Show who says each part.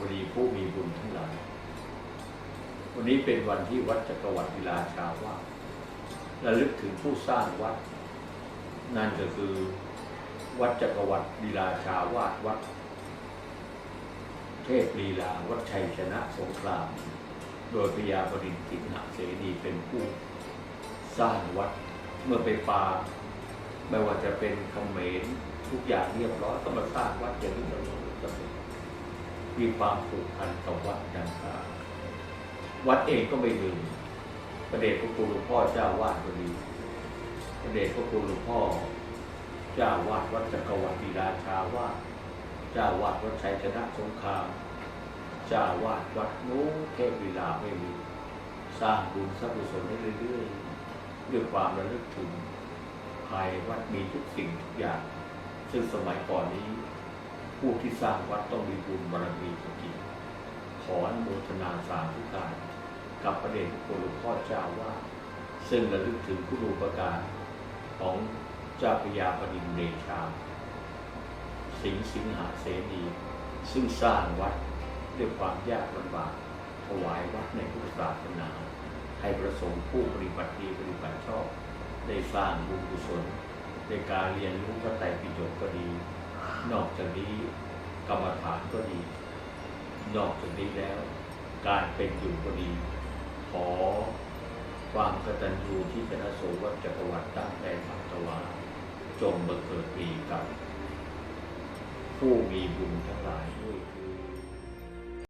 Speaker 1: บดีผู้มีบุญทั้งหลาย วันนี้เป็นวันที่วัดจักรวรรดิลาชาวาระลึกถึงผู้สร้างวัด นั่นก็คือ วัดจักรวรรดิลาชาวาสวัด เทพลีลาวัดชัยชนะสงคราม โดยพญาบดินทร์สิงหเสนีเป็นผู้สร้างวัดเมื่อไปปาไม่ว่าจะเป็นเขมรทุกอย่างเรียบร้อยก็มาสร้างวัดอย่างนี้เราจะ มีความผูกพันกับวัดดังกล่าววัดเองก็ไม่ลืมประเดชพระคุณหลวงพ่อเจ้าวาดก็ดีประเดชพระคุณหลวงพ่อเจ้าวาดวัดจักรวรรดิราชาวาดเจ้าวาดวัดชัยชนะสงครามเจ้าวาดวัดนู้เทพลีลาไม่ลืมสร้างบุญสร้างกุศลให้เรื่อยๆด้วยความระลึกถึงภายในวัดมีทุกสิ่งทุกอย่าง ซึ่งสมัยก่อนนี้ ผู้ที่สร้างวัดต้องมีบุญบารมีจริงขออนุโมทนาสาธุการกับประเด็นพระคุณหลวงพ่อเจ้าว่า ซึ่งระลึกถึงผู้ดูประการของเจ้าพยาปดินเดชา สิงห์สิงหาเสนีซึ่งสร้างวัดด้วยความยากลำบากถวายวัดในพุทธศาสนา ให้ประสงค์ผู้ปฏิบัติดีปฏิบัติชอบ ได้สร้างบุญกุศลในการเรียนรู้พระไตรปิฎกก็ดี นอกจากนี้กรรมฐานก็ดี นอกจากนี้แล้ว การเป็นอยู่ก็ดี ขอความกตัญญูที่เป็นอโศวัตจักรวรรดิตั้งแต่ปัตตวาจงบังเกิดปีกับ ผู้มีบุญทั้งหลาย